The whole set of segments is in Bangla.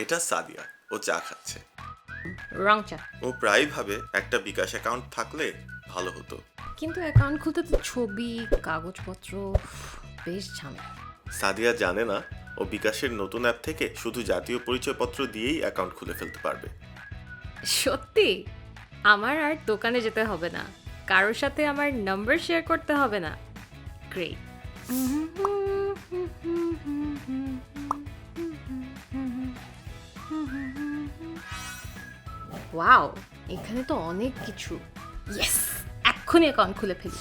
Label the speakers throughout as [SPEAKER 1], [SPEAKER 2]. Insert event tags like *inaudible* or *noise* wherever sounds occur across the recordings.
[SPEAKER 1] এটা সাদিয়া ও চা খাচ্ছে।
[SPEAKER 2] রং চা।
[SPEAKER 1] ও প্রায় ভাবে একটা বিকাশ অ্যাকাউন্ট থাকলে ভালো হতো।
[SPEAKER 2] কিন্তু অ্যাকাউন্ট খুলতে তো ছবি কাগজপত্র বেশ ঝামেলা।
[SPEAKER 1] সাদিয়া জানে না ও বিকাশের নতুন অ্যাপ থেকে শুধু জাতীয় পরিচয়পত্র দিয়েই অ্যাকাউন্ট খুলে ফেলতে পারবে।
[SPEAKER 2] সত্যি? আমার আর দোকানে যেতে হবে না। কারোর সাথে আমার নাম্বার শেয়ার করতে হবে না। গ্রেট *laughs* ওয়াও এখানে তো অনেক কিছু। ইয়েস এক্ষুনি অ্যাকাউন্ট খুলে ফেলি।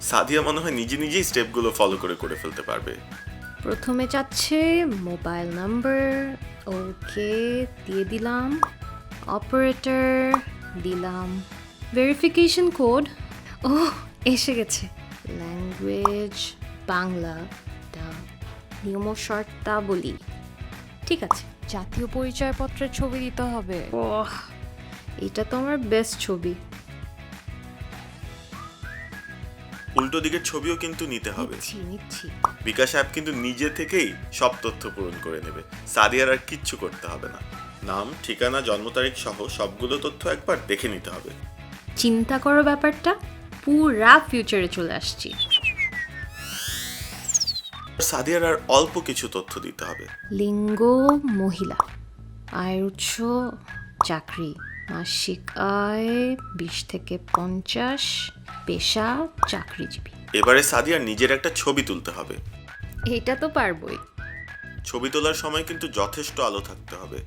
[SPEAKER 1] সাদিয়া মনে হয় নিজে নিজেই স্টেপগুলো ফলো করে করে ফেলতে পারবে।
[SPEAKER 2] প্রথমে চাচ্ছে মোবাইল নাম্বার ওকে দিয়ে দিলাম। অপারেটর দিলাম। ভেরিফিকেশন কোড ও এসে গেছে। ল্যাঙ্গুয়েজ বাংলা টা নিয়ম শর্তাবলী ঠিক আছে জাতীয় পরিচয়পত্রের ছবি দিতে হবে। ওহ এটা তো আমার বেস্ট ছবি।
[SPEAKER 1] উল্টো দিকের ছবিও কিন্তু নিতে হবে।
[SPEAKER 2] নিচ্ছি নিচ্ছি।
[SPEAKER 1] বিকাশ অ্যাপ কিন্তু নিজে থেকেই সব তথ্য পূরণ করে নেবে। সাদিয়ার আর কিচ্ছু করতে হবে না। নাম ঠিকানা জন্ম তারিখ সহ সবগুলো তথ্য একবার দেখে নিতে হবে।
[SPEAKER 2] চিন্তা করো ব্যাপারটা পুরা ফিউচারে চলে আসছি।
[SPEAKER 1] সাদিয়ার আর অল্প কিছু তথ্য দিতে হবে।
[SPEAKER 2] লিঙ্গ মহিলা। আয়ের উৎস চাকরি। মাসিক আয় বিশ থেকে পঞ্চাশ পেশা চাকরিজীবী।
[SPEAKER 1] এবারে সাদিয়ার নিজের একটা ছবি তুলতে হবে।
[SPEAKER 2] এটা তো পারবই।
[SPEAKER 1] ছবি তোলার সময় কিন্তু যথেষ্ট আলো থাকতে হবে।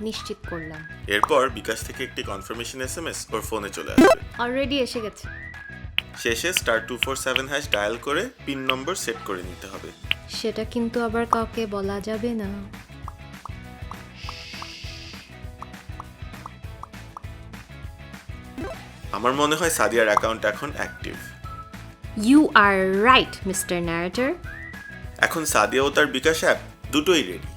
[SPEAKER 2] নিশ্চিত করলাম।
[SPEAKER 1] এরপর বিকাশ থেকে একটি কনফার্মেশন এস এম এস ওর ফোনে চলে আসবে।
[SPEAKER 2] অলরেডি এসে গেছে।
[SPEAKER 1] শেষে star two four seven hash dial করে পিন নম্বর সেট করে নিতে হবে।
[SPEAKER 2] সেটা কিন্তু আবার কাউকে বলা যাবে না।
[SPEAKER 1] আমার মনে হয় সাদিয়ার অ্যাকাউন্ট এখন active
[SPEAKER 2] you are right mister narrator
[SPEAKER 1] এখন সাদিয়া ও তার বিকাশ অ্যাপ দুটোই রেডি